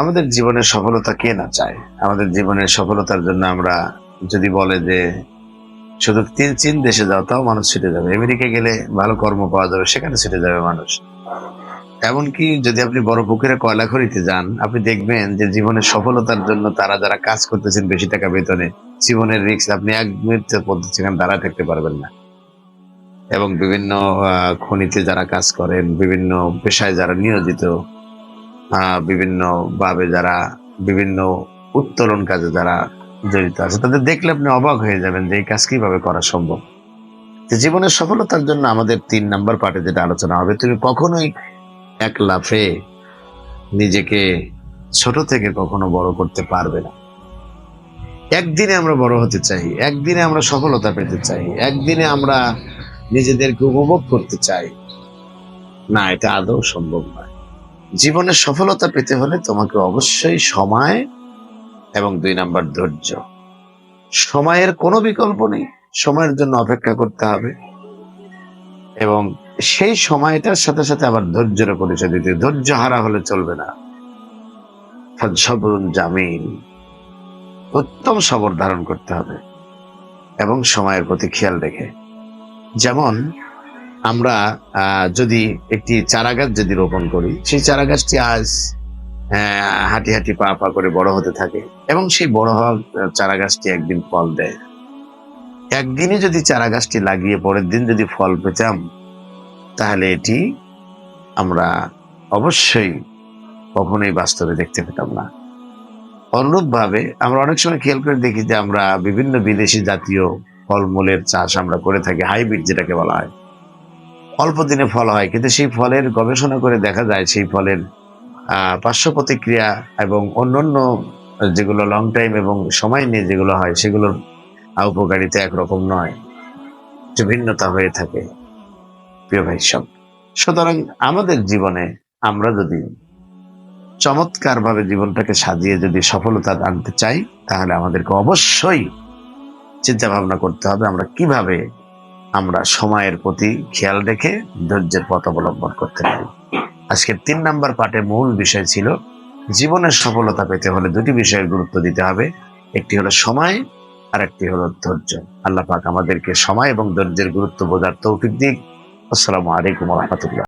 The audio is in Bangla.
আমাদের জীবনের সফলতা কে না চায়? আমাদের জীবনের সফলতার জন্য আমরা যদি বলে যে, শুধু তিন চীন দেশে যাও, তাও মানুষ ছুটে যাবে। আমেরিকা গেলে ভালো কর্ম পাওয়া যাবে, সেখানে ছুটে যাবে মানুষ। এমনকি যদি আপনি বড় পুকুরে কয়লা খড়িতে যান, আপনি দেখবেন যে জীবনের সফলতার জন্য তারা যারা কাজ করতেছেন বেশি টাকা বেতনে, জীবনের রিস্ক আপনি এক মিনিট পদ্ধতি সেখানে দাঁড়ায় থাকতে পারবেন না। এবং বিভিন্ন খনিতে যারা কাজ করেন, বিভিন্ন পেশায় যারা নিয়োজিত আহ, বিভিন্ন ভাবে যারা বিভিন্ন উত্তোলন কাজে যারা জড়িত আছে তাদের দেখলে আপনি অবাক হয়ে যাবেন যে এই কাজ কীভাবে করা সম্ভব। জীবনের সফলতার জন্য আমাদের তিন নাম্বার পার্টে যেটা আলোচনা হবে তুমি কখনোই এক লাফে নিজেকে ছোট থেকে কখনো বড় করতে পারবে না। একদিনে আমরা বড় হতে চাই একদিনে আমরা সফলতা পেতে চাই একদিনে আমরা নিজেদেরকে উপভোগ করতে চাই। না এটা আদৌ সম্ভব নয়। জীবনের সফলতা পেতে হলে তোমাকে অবশ্যই সময় এবং দুই নাম্বার ধৈর্য। সময়ের কোনো বিকল্প নেই। সময়ের জন্য অপেক্ষা করতে হবে। এবং সেই সময়টার সাথে সাথে আবার ধৈর্যের পরিচয় দিতে ধৈর্য হারা হলে চলবে না। সবরুন জামিন উত্তম সবর ধারণ করতে হবে এবং সময়ের প্রতি খেয়াল রেখে। যেমন আমরা যদি একটি চারা গাছ যদি রোপণ করি, সেই চারা গাছটি আজ হাঁটি হাঁটি পা পা করে বড় হতে থাকে এবং সেই বড় হওয়া চারা গাছটি একদিন ফল দেয়। একদিনে যদি চারা গাছটি লাগিয়ে পরের দিন যদি ফল পেতাম, তাহলে এটি আমরা অবশ্যই কখনোই বাস্তবে দেখতে পেতাম না। অনুরূপভাবে আমরা অনেক সময় খেয়াল করে দেখি যে আমরা বিভিন্ন বিদেশি জাতীয় ফলমূলের চাষ আমরা করে থাকি, হাইব্রিড যেটাকে বলা হয়। অল্প দিনে ফল হয়, কিন্তু সেই ফলের গবেষণা করে দেখা যায় সেই ফলের পার্শ্ব প্রতিক্রিয়া এবং অন্যান্য যেগুলো লং টাইম এবং সময় নিয়ে যেগুলো হয়, সেগুলোর উপকারিতা একরকম নয়। একটু ভিন্নতা হয়ে থাকে। প্রিয় ভাই, সব। সুতরাং আমাদের জীবনে আমরা যদি চমৎকার ভাবে জীবনটাকে সাজিয়ে যদি সফলতা আনতে চাই, তাহলে আমাদেরকে অবশ্যই চিন্তা ভাবনা করতে হবে আমরা কীভাবে আমরা সময়ের প্রতি খেয়াল রেখে ধৈর্যের পথ অবলম্বন করতে পারি। আজকের তিন নাম্বার পাঠে মূল বিষয় ছিল, জীবনের সফলতা পেতে হলে দুটি বিষয়ের গুরুত্ব দিতে হবে। একটি হলো সময় আর একটি হলো ধৈর্য। আল্লাহ পাক আমাদেরকে সময় এবং ধৈর্যের গুরুত্ব বোঝার তৌফিক দিক। আসসালামু আলাইকুম রহমতুল্লাহ।